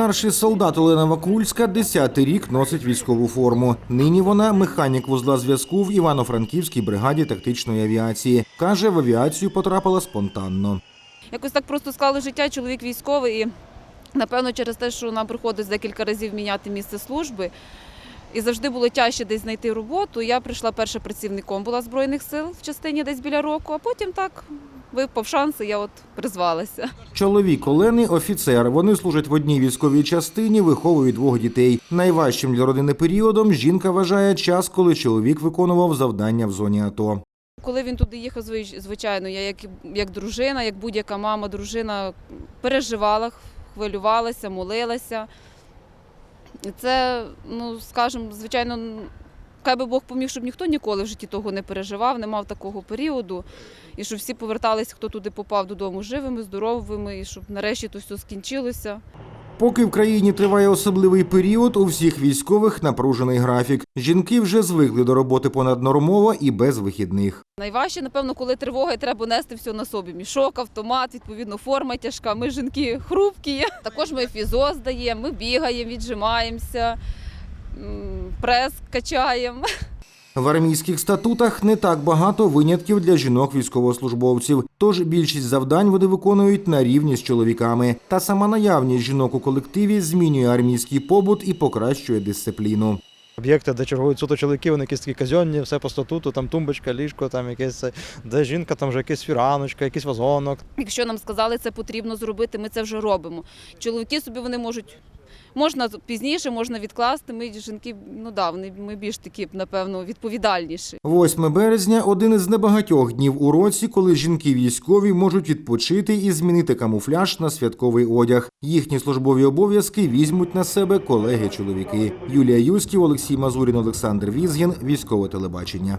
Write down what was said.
Старший солдат Олена Вакульська 10-й рік носить військову форму. Нині вона механік вузла зв'язку в Івано-Франківській бригаді тактичної авіації. Каже, в авіацію потрапила спонтанно. Якось так просто склали життя, чоловік військовий, і напевно через те, що нам приходить декілька разів міняти місце служби. І завжди було тяжче десь знайти роботу. Я прийшла перше працівником була Збройних сил в частині десь біля року, а потім так випав шанс, і я от призвалася. Чоловік Олени офіцер. Вони служать в одній військовій частині, виховують двох дітей. Найважчим для родини періодом жінка вважає час, коли чоловік виконував завдання в зоні АТО. Коли він туди їхав, звич- звичайно, я як, як дружина, як будь-яка мама, дружина переживала, хвилювалася, молилася. Це, ну, скажімо, звичайно, хай би Бог поміг, щоб ніхто ніколи в житті того не переживав, не мав такого періоду. І щоб всі повертались, хто туди попав додому живими, здоровими, і щоб нарешті то все скінчилося. Поки в країні триває особливий період, у всіх військових напружений графік. Жінки вже звикли до роботи понаднормово і без вихідних. Найважче, напевно, коли тривога і треба нести все на собі. Мішок, автомат, відповідно, форма тяжка. Ми жінки хрупкі. Також ми фізо здаємо, ми бігаємо, віджимаємося, прес качаємо. В армійських статутах не так багато винятків для жінок-військовослужбовців, тож більшість завдань вони виконують на рівні з чоловіками. Та сама наявність жінок у колективі змінює армійський побут і покращує дисципліну. Об'єкти, де чергують суто чоловіки, вони якісь такі казенні, все по статуту, там тумбочка, ліжко, там якесь, де жінка, там вже якась фіраночка, якийсь вазонок. Якщо нам сказали, це потрібно зробити, ми це вже робимо. Чоловіки собі вони можуть. Можна пізніше, можна відкласти. Ми жінки, ну да, ми більш такі, напевно, відповідальніші. 8 березня один із небагатьох днів у році, коли жінки військові можуть відпочити і змінити камуфляж на святковий одяг. Їхні службові обов'язки візьмуть на себе колеги-чоловіки. Юлія Юськів, Олексій Мазурін, Олександр Візгін. Військове телебачення.